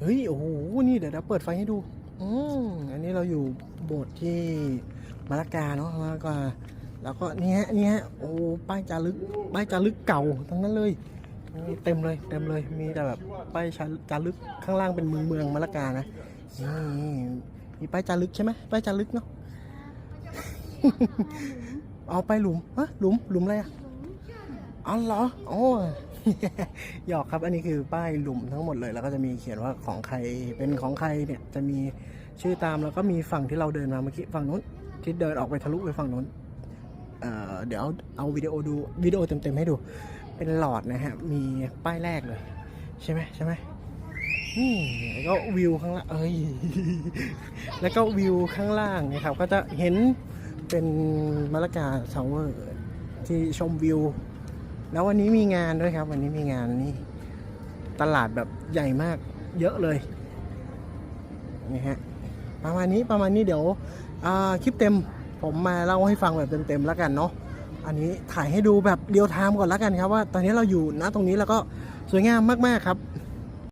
เฮ้ย โอ้โห นี่เดี๋ยวเราเปิดไฟให้ดู อืมอันนี้เราอยู่โบสถ์ที่มาลากาเนาะมาลากาแล้วก็นี่ฮะนี่ฮะโอ้ป้ายจารึกป้ายจารึกเก่าทั้งนั้นเลยนี่เต็มเลย เต็มเลยมีแต่แบบป้ายจารึกข้างล่างเป็นเมืองเมืองมาลากานะนี่มีป้ายจารึกใช่ไหมป้ายจารึกเนาะเอาไปหลุมฮะหลุมหลุมอะไรอะอ๋อเหรอโอ้ หยอกครับอันนี้คือป้ายหลุมทั้งหมดเลย แล้วก็จะมีเขียนว่าของใครเป็นของใครเนี่ยจะมีชื่อตามแล้วก็มีฝั่งที่เราเดินมาเมื่อกี้ฝั่งนู้นที่เดินออกไปทะลุไปฝั่งนู้นเเดี๋ยวเอาเอาวิดีโอดูวิดีโอเต็มๆให้ดู เป็นหลอดนะฮะมีป้ายแรกเลย ใช่ไหมใช่ไหมนี่แล้วก็วิวข้างล่างเอ้ยแล้วก็วิวข้างล่างนะครับ ก็จะเห็นเป็นมาลากาทาวเวอร์ที่ชมวิว แล้ววันนี้มีงานด้วยครับ วันนี้มีงานนี่ตลาดแบบใหญ่มาก เยอะเลยนี่ฮะประมาณนี้ประมาณนี้เดี๋ยวคลิปเต็ม ผมมาเล่าให้ฟังแบบเต็มๆแล้วกันเนาะอันนี้ถ่ายให้ดูแบบเดียวไทม์ก่อนแล้วกันครับว่า ตอนนี้เราอยู่ณตรงนี้แล้วก็สวยงามมากๆครับ